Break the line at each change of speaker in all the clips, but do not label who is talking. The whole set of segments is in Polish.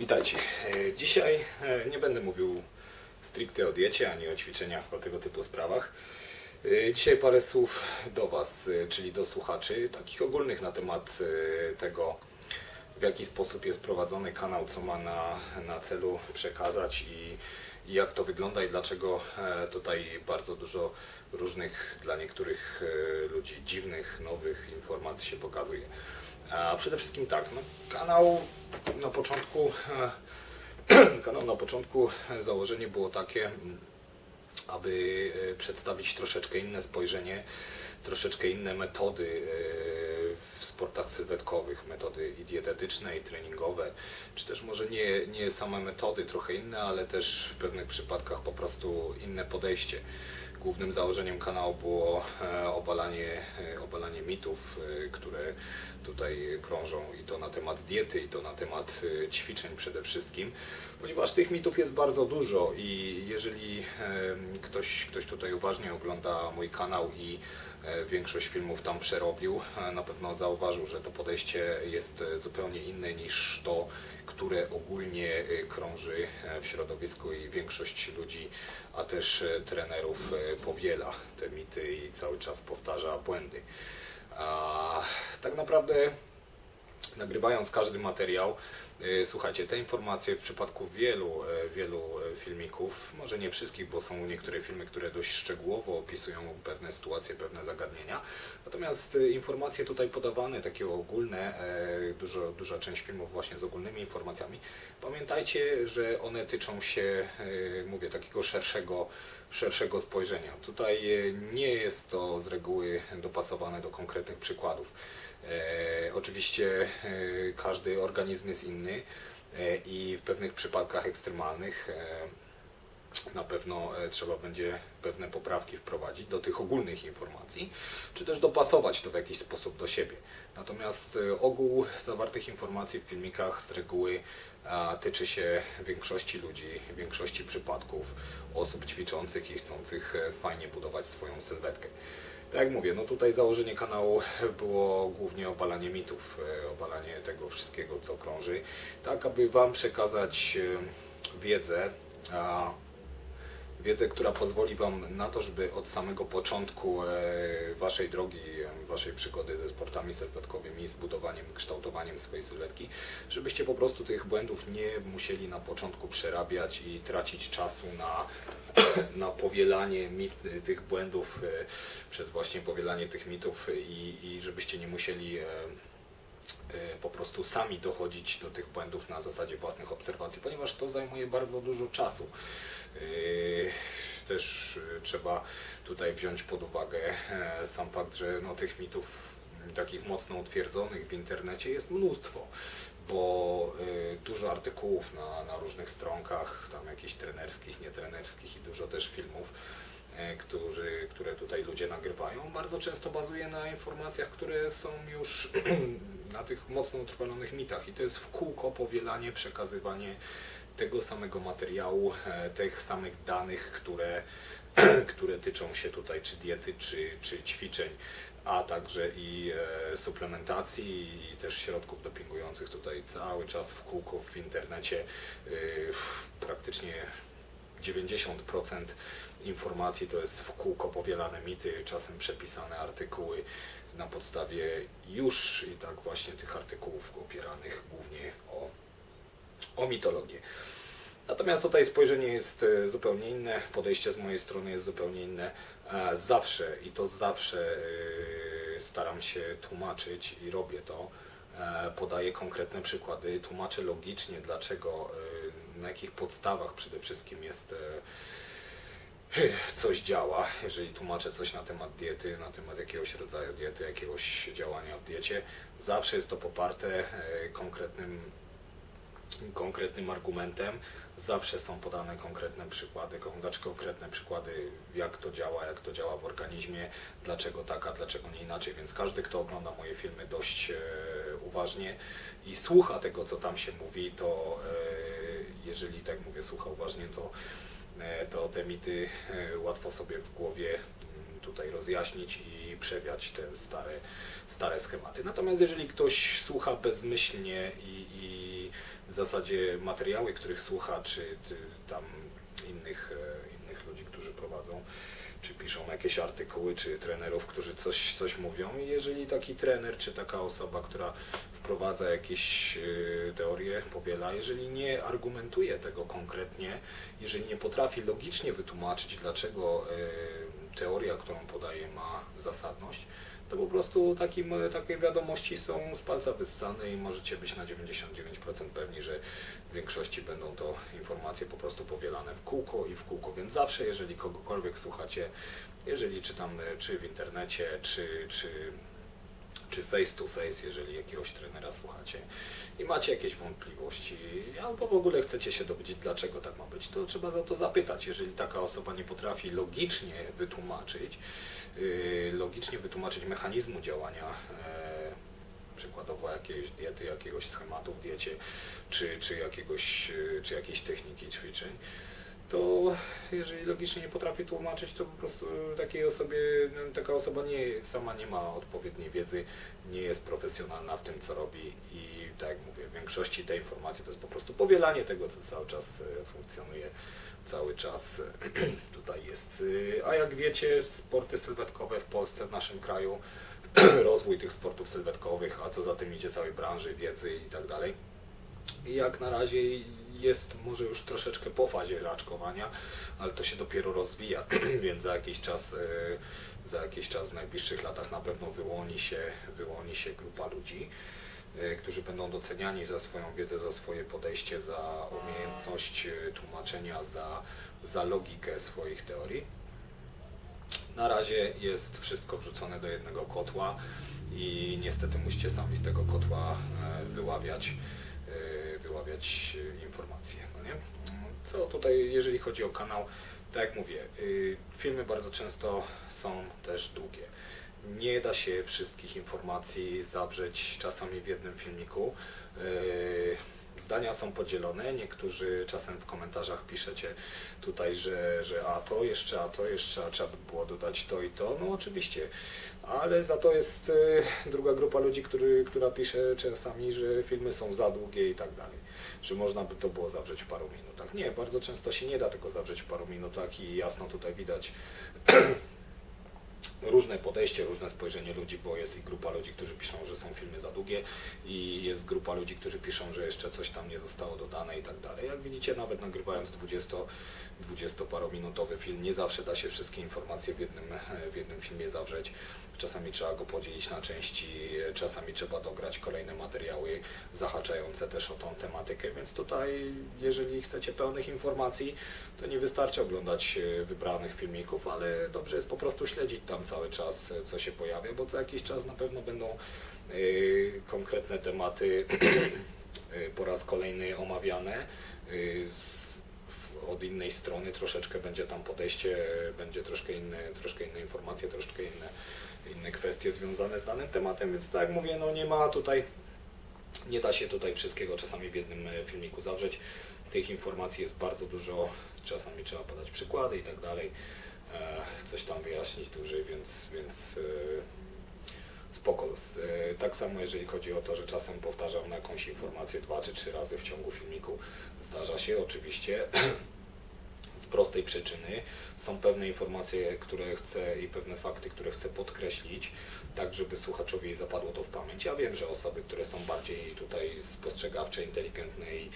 Witajcie. E, Dzisiaj e, nie będę mówił stricte o diecie ani o ćwiczeniach, o tego typu sprawach. E, Dzisiaj parę słów do Was, czyli do słuchaczy, takich ogólnych na temat tego, w jaki sposób jest prowadzony kanał, co ma na, na celu przekazać i, i jak to wygląda i dlaczego tutaj bardzo dużo różnych dla niektórych ludzi dziwnych, nowych informacji się pokazuje. A przede wszystkim tak, no, kanał na początku, e, kanał na początku e, założenie było takie, mm, aby e, przedstawić troszeczkę inne spojrzenie, troszeczkę inne metody w sportach sylwetkowych, metody i dietetyczne, i treningowe, czy też może nie, nie same metody, trochę inne, ale też w pewnych przypadkach po prostu inne podejście. Głównym założeniem kanału było e, obalanie, e, obalanie mitów, e, które tutaj krążą i to na temat diety, i to na temat ćwiczeń przede wszystkim, ponieważ tych mitów jest bardzo dużo i jeżeli ktoś, ktoś tutaj uważnie ogląda mój kanał i większość filmów tam przerobił, e, na pewno zauważył, że to podejście jest e, zupełnie inne niż to, które ogólnie e, krąży e, w środowisku i większość ludzi, a też e, trenerów e, powiela te mity i cały czas powtarza błędy. A, tak naprawdę nagrywając każdy materiał, y, słuchajcie, te informacje w przypadku wielu, e, wielu e, filmików, może nie wszystkich, bo są niektóre filmy, które dość szczegółowo opisują pewne sytuacje, pewne zagadnienia. Natomiast e, informacje tutaj podawane, takie ogólne, e, dużo, duża część filmów właśnie z ogólnymi informacjami, pamiętajcie, że one tyczą się, e, mówię, takiego szerszego szerszego spojrzenia. Tutaj e, nie jest to z reguły dopasowane do konkretnych przykładów. E, oczywiście e, każdy organizm jest inny i w pewnych przypadkach ekstremalnych na pewno trzeba będzie pewne poprawki wprowadzić do tych ogólnych informacji, czy też dopasować to w jakiś sposób do siebie. Natomiast ogół zawartych informacji w filmikach z reguły tyczy się większości ludzi, większości przypadków osób ćwiczących i chcących e, fajnie budować swoją sylwetkę. Tak jak mówię, no tutaj założenie kanału było głównie obalanie mitów, e, obalanie tego wszystkiego, co krąży, tak aby Wam przekazać e, wiedzę, wiedzę, która pozwoli Wam na to, żeby od samego początku e, Waszej drogi, e, Waszej przygody ze sportami sylwetkowymi, z budowaniem, kształtowaniem swojej sylwetki, żebyście po prostu tych błędów nie musieli na początku przerabiać i tracić czasu na, na powielanie mit, tych błędów e, przez właśnie powielanie tych mitów i, i żebyście nie musieli po prostu sami dochodzić do tych błędów na zasadzie własnych obserwacji, ponieważ to zajmuje bardzo dużo czasu. Yy, Też yy, trzeba tutaj wziąć pod uwagę e, sam fakt, że no, tych mitów takich mocno utwierdzonych w internecie jest mnóstwo, bo y, dużo artykułów na, na różnych stronkach, tam jakichś trenerskich, nietrenerskich i dużo też filmów, e, którzy, które tutaj ludzie nagrywają, bardzo często bazuje na informacjach, które są już na tych mocno utrwalonych mitach. I to jest w kółko powielanie, przekazywanie tego samego materiału, e, tych samych danych, które, które tyczą się tutaj czy diety, czy, czy ćwiczeń, a także i e, suplementacji i też środków dopingujących tutaj cały czas w kółko w internecie. Y, praktycznie 90% informacji to jest w kółko powielane mity, czasem przepisane artykuły na podstawie już i tak właśnie tych artykułów opieranych głównie o, o mitologię. Natomiast tutaj spojrzenie jest e, zupełnie inne, podejście z mojej strony jest zupełnie inne. E, Zawsze i to zawsze e, staram się tłumaczyć i robię to. Podaję konkretne przykłady, tłumaczę logicznie, dlaczego, na jakich podstawach przede wszystkim jest coś działa, jeżeli tłumaczę coś na temat diety, na temat jakiegoś rodzaju diety, jakiegoś działania w diecie, zawsze jest to poparte e, konkretnym konkretnym argumentem. Zawsze są podane konkretne przykłady, znaczy konkretne przykłady, jak to działa, jak to działa w organizmie, dlaczego tak, a dlaczego nie inaczej. Więc każdy, kto ogląda moje filmy dość e, uważnie i słucha tego, co tam się mówi, to e, jeżeli, tak mówię, słucha uważnie, to, to te mity e, łatwo sobie w głowie mm, tutaj rozjaśnić i przewiać te stare, stare schematy. Natomiast jeżeli ktoś słucha bezmyślnie i, i w zasadzie materiały, których słucha, czy tam e, innych ludzi, którzy prowadzą, czy piszą jakieś artykuły, czy trenerów, którzy coś, coś mówią. I jeżeli taki trener, czy taka osoba, która wprowadza jakieś e, teorie, powiela, jeżeli nie argumentuje tego konkretnie, jeżeli nie potrafi logicznie wytłumaczyć, dlaczego e, teoria, którą podaje, ma zasadność, to po prostu takim, takie wiadomości są z palca wyssane i możecie być na 99% pewni, że w większości będą to informacje po prostu powielane w kółko i w kółko, więc zawsze jeżeli kogokolwiek słuchacie, jeżeli czytam e, czy w internecie, czy, czy, czy face to face, jeżeli jakiegoś trenera słuchacie i macie jakieś wątpliwości, albo w ogóle chcecie się dowiedzieć, dlaczego tak ma być, to trzeba za to zapytać. Jeżeli taka osoba nie potrafi logicznie wytłumaczyć, yy, logicznie wytłumaczyć mechanizmu działania, e, przykładowo jakiejś diety, jakiegoś schematu w diecie, czy, czy, jakiegoś, e, czy jakiejś techniki ćwiczeń, to jeżeli logicznie nie potrafi tłumaczyć, to po prostu takiej osobie, no, taka osoba nie, sama nie ma odpowiedniej wiedzy, nie jest profesjonalna w tym, co robi i tak jak mówię, w większości tej informacji to jest po prostu powielanie tego, co cały czas e, funkcjonuje, cały czas tutaj jest. E, A jak wiecie, sporty sylwetkowe w Polsce, w naszym kraju, rozwój tych sportów sylwetkowych, a co za tym idzie całej branży, wiedzy i tak dalej, i jak na razie jest może już troszeczkę po fazie raczkowania, ale to się dopiero rozwija, więc za jakiś czas, e, za jakiś czas w najbliższych latach na pewno wyłoni się, wyłoni się grupa ludzi, e, którzy będą doceniani za swoją wiedzę, za swoje podejście, za umiejętność e, tłumaczenia, za, za logikę swoich teorii. Na razie jest wszystko wrzucone do jednego kotła i niestety musicie sami z tego kotła wyławiać, wyławiać e, informacje. No nie? Co tutaj, jeżeli chodzi o kanał, tak jak mówię, y, filmy bardzo często są też długie. Nie da się wszystkich informacji zawrzeć czasami w jednym filmiku. Zdania są podzielone. Niektórzy czasem w komentarzach piszecie tutaj, że, że a to jeszcze, a to jeszcze, a trzeba by było dodać to i to. No oczywiście, ale za to jest y, druga grupa ludzi, który, która pisze czasami, że filmy są za długie i tak dalej, że można by to było zawrzeć w paru minutach. Nie, bardzo często się nie da tego zawrzeć w paru minutach i jasno tutaj widać różne podejście, różne spojrzenie ludzi, bo jest i grupa ludzi, którzy piszą, że są filmy za długie i jest grupa ludzi, którzy piszą, że jeszcze coś tam nie zostało dodane i tak dalej. Jak widzicie, nawet nagrywając 20 20-parominutowy film, nie zawsze da się wszystkie informacje w jednym, w jednym filmie zawrzeć. Czasami trzeba go podzielić na części, czasami trzeba dograć kolejne materiały zahaczające też o tą tematykę, więc tutaj, jeżeli chcecie pełnych informacji, to nie wystarczy oglądać e, wybranych filmików, ale dobrze jest po prostu śledzić tam czas, e, co się pojawia, bo co jakiś czas na pewno będą e, konkretne tematy e, po raz kolejny omawiane. od innej strony troszeczkę będzie tam podejście, będzie troszkę inne, troszkę inne informacje, troszkę inne, inne kwestie związane z danym tematem, więc tak mówię, no nie ma tutaj, nie da się tutaj wszystkiego czasami w jednym filmiku zawrzeć. Tych informacji jest bardzo dużo, czasami trzeba podać przykłady i tak dalej, coś tam wyjaśnić dłużej, więc, więc e, spoko. E, Tak samo jeżeli chodzi o to, że czasem powtarzam jakąś informację dwa czy trzy razy w ciągu filmiku, zdarza się oczywiście z prostej przyczyny. Są pewne informacje, które chcę i pewne fakty, które chcę podkreślić, tak żeby słuchaczowi zapadło to w pamięć. Ja wiem, że osoby, które są bardziej tutaj spostrzegawcze, inteligentne i,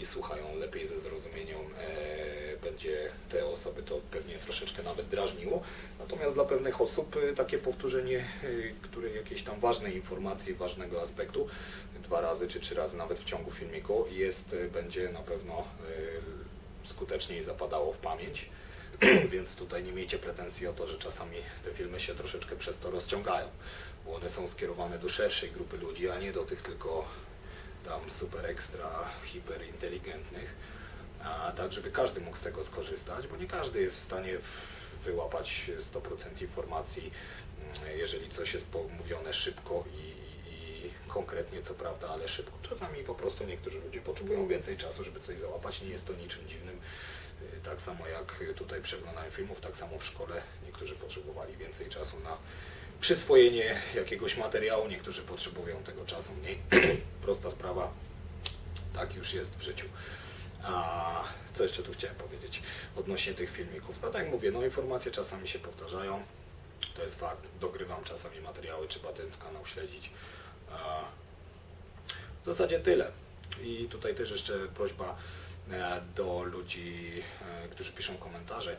i słuchają lepiej ze zrozumieniem, e, będzie te osoby to pewnie troszeczkę nawet drażniło. Natomiast dla pewnych osób e, takie powtórzenie e, które jakiejś tam ważnej informacji, ważnego aspektu dwa razy czy trzy razy nawet w ciągu filmiku jest, e, będzie na pewno e, skuteczniej zapadało w pamięć. Więc tutaj nie miejcie pretensji o to, że czasami te filmy się troszeczkę przez to rozciągają, bo one są skierowane do szerszej grupy ludzi, a nie do tych tylko tam super ekstra, hiperinteligentnych, a tak, żeby każdy mógł z tego skorzystać, bo nie każdy jest w stanie wyłapać 100% informacji, mm, jeżeli coś jest mówione szybko i, i, i konkretnie, co prawda, ale szybko. Czasami po prostu niektórzy ludzie potrzebują więcej czasu, żeby coś załapać, nie jest to niczym dziwnym. Y, Tak samo jak tutaj przeglądałem filmów, tak samo w szkole niektórzy potrzebowali więcej czasu na przyswojenie jakiegoś materiału, niektórzy potrzebują tego czasu mniej. Prosta sprawa. Tak już jest w życiu. A co jeszcze tu chciałem powiedzieć odnośnie tych filmików? No tak jak mówię, no informacje czasami się powtarzają. To jest fakt. Dogrywam czasami materiały, trzeba ten kanał śledzić. W zasadzie tyle. I tutaj też jeszcze prośba e, do ludzi, e, którzy piszą komentarze.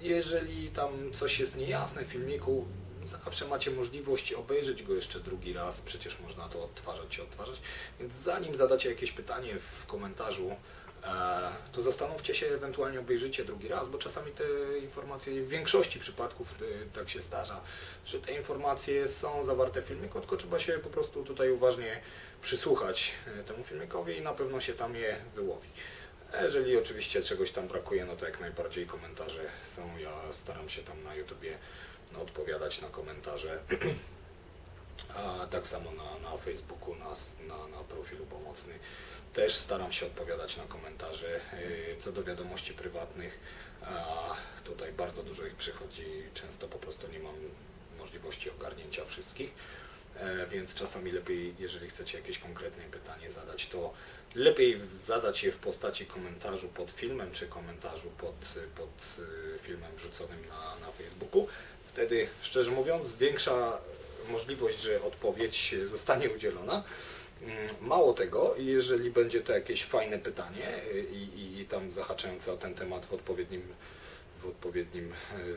Jeżeli tam coś jest niejasne w filmiku, zawsze macie możliwość obejrzeć go jeszcze drugi raz. Przecież można to odtwarzać i odtwarzać. Więc zanim zadacie jakieś pytanie w komentarzu, e, to zastanówcie się, ewentualnie obejrzycie drugi raz, bo czasami te informacje, w większości przypadków e, tak się zdarza, że te informacje są zawarte w filmiku, tylko trzeba się po prostu tutaj uważnie przysłuchać e, temu filmikowi i na pewno się tam je wyłowi. Jeżeli oczywiście czegoś tam brakuje, no to jak najbardziej komentarze są. Ja staram się tam na YouTubie odpowiadać na komentarze. A tak samo na, na Facebooku, na, na, na profilu pomocny. Też staram się odpowiadać na komentarze. Yy, Co do wiadomości prywatnych, tutaj bardzo dużo ich przychodzi. Często po prostu nie mam możliwości ogarnięcia wszystkich. E, Więc czasami lepiej, jeżeli chcecie jakieś konkretne pytanie zadać, to lepiej zadać je w postaci komentarzu pod filmem, czy komentarzu pod, pod y, filmem wrzuconym na, na Facebooku. Wtedy, szczerze mówiąc, większa możliwość, że odpowiedź zostanie udzielona. Mm, Mało tego, jeżeli będzie to jakieś fajne pytanie y, i, i, i tam zahaczające o ten temat w odpowiednim, w odpowiednim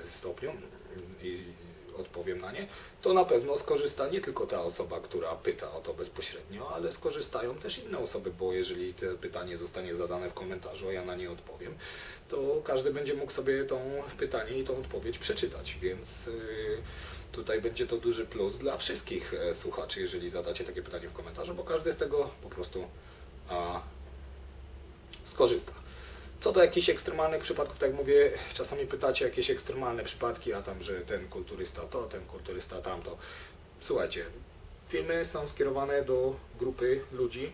y, stopniu i odpowiem na nie, to na pewno skorzysta nie tylko ta osoba, która pyta o to bezpośrednio, ale skorzystają też inne osoby, bo jeżeli to pytanie zostanie zadane w komentarzu, a ja na nie odpowiem, to każdy będzie mógł sobie to pytanie i tą odpowiedź przeczytać, więc y, tutaj będzie to duży plus dla wszystkich e, słuchaczy, jeżeli zadacie takie pytanie w komentarzu, bo każdy z tego po prostu a, skorzysta. Co do jakichś ekstremalnych przypadków, tak jak mówię, czasami pytacie jakieś ekstremalne przypadki, a tam, że ten kulturysta to, ten kulturysta tamto. Słuchajcie, filmy są skierowane do grupy ludzi,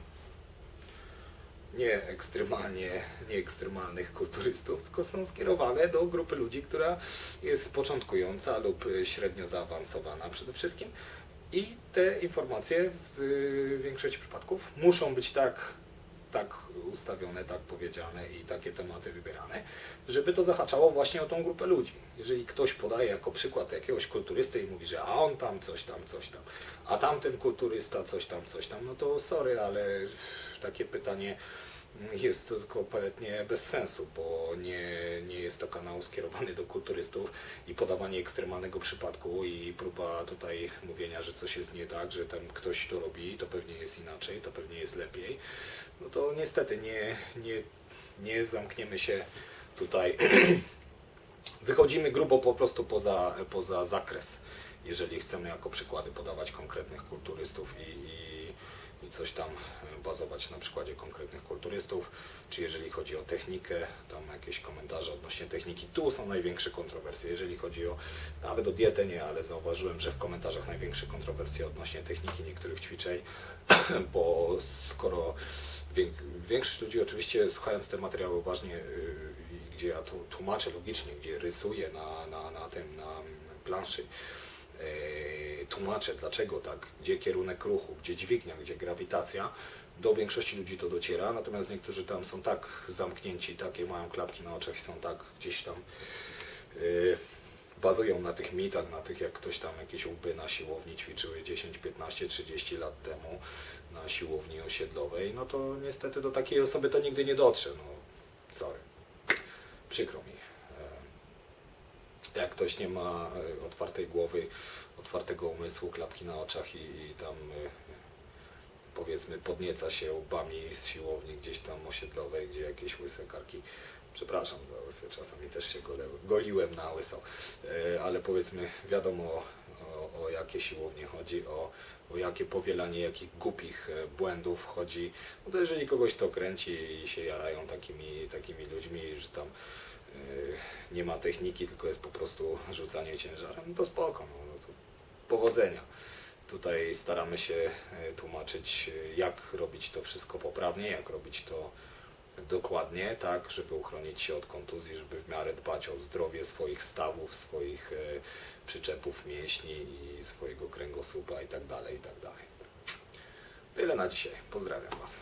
nie ekstremalnie, nie ekstremalnych kulturystów, tylko są skierowane do grupy ludzi, która jest początkująca lub średnio zaawansowana przede wszystkim. I te informacje w większości przypadków muszą być tak, tak ustawione, tak powiedziane i takie tematy wybierane, żeby to zahaczało właśnie o tą grupę ludzi. Jeżeli ktoś podaje jako przykład jakiegoś kulturysty i mówi, że a on tam coś tam, coś tam, a tamten kulturysta coś tam, coś tam, no to sorry, ale takie pytanie jest to kompletnie bez sensu, bo nie, nie jest to kanał skierowany do kulturystów i podawanie ekstremalnego przypadku i próba tutaj mówienia, że coś jest nie tak, że tam ktoś to robi, to pewnie jest inaczej, to pewnie jest lepiej, no to niestety nie, nie, nie zamkniemy się tutaj. Wychodzimy grubo po prostu poza, poza zakres, jeżeli chcemy jako przykłady podawać konkretnych kulturystów i, i, i coś tam e, bazować na przykładzie konkretnych kulturystów, czy jeżeli chodzi o technikę, tam jakieś komentarze odnośnie techniki, tu są największe kontrowersje. Jeżeli chodzi o, nawet o dietę nie, ale zauważyłem, że w komentarzach największe kontrowersje odnośnie techniki niektórych ćwiczeń, bo skoro większość ludzi oczywiście słuchając te materiały uważnie, i gdzie ja tłumaczę logicznie, gdzie rysuję na, na, na tym, na planszy, yy, tłumaczę dlaczego tak, gdzie kierunek ruchu, gdzie dźwignia, gdzie grawitacja, do większości ludzi to dociera, natomiast niektórzy tam są tak zamknięci, takie mają klapki na oczach i są tak gdzieś tam yy, bazują na tych mitach, na tych jak ktoś tam jakieś łby na siłowni ćwiczyły 10, 15, 30 lat temu na siłowni osiedlowej, no to niestety do takiej osoby to nigdy nie dotrze, no sorry, przykro mi. Jak ktoś nie ma e, otwartej głowy, otwartego umysłu, klapki na oczach i, i tam e, powiedzmy podnieca się łbami z siłowni gdzieś tam osiedlowej, gdzie jakieś łyse karki, przepraszam za łyse, czasami też się goliłem na łyso, E, ale powiedzmy wiadomo o, o jakie siłownie chodzi, o, o jakie powielanie jakich głupich błędów chodzi, no to jeżeli kogoś to kręci i się jarają takimi, takimi ludźmi, że tam nie ma techniki, tylko jest po prostu rzucanie ciężarem, no to spoko, no, no to powodzenia. Tutaj staramy się e, tłumaczyć, e, jak robić to wszystko poprawnie, jak robić to dokładnie, tak, żeby uchronić się od kontuzji, żeby w miarę dbać o zdrowie swoich stawów, swoich przyczepów mięśni i swojego kręgosłupa i tak dalej, i tak. Tyle na dzisiaj. Pozdrawiam Was.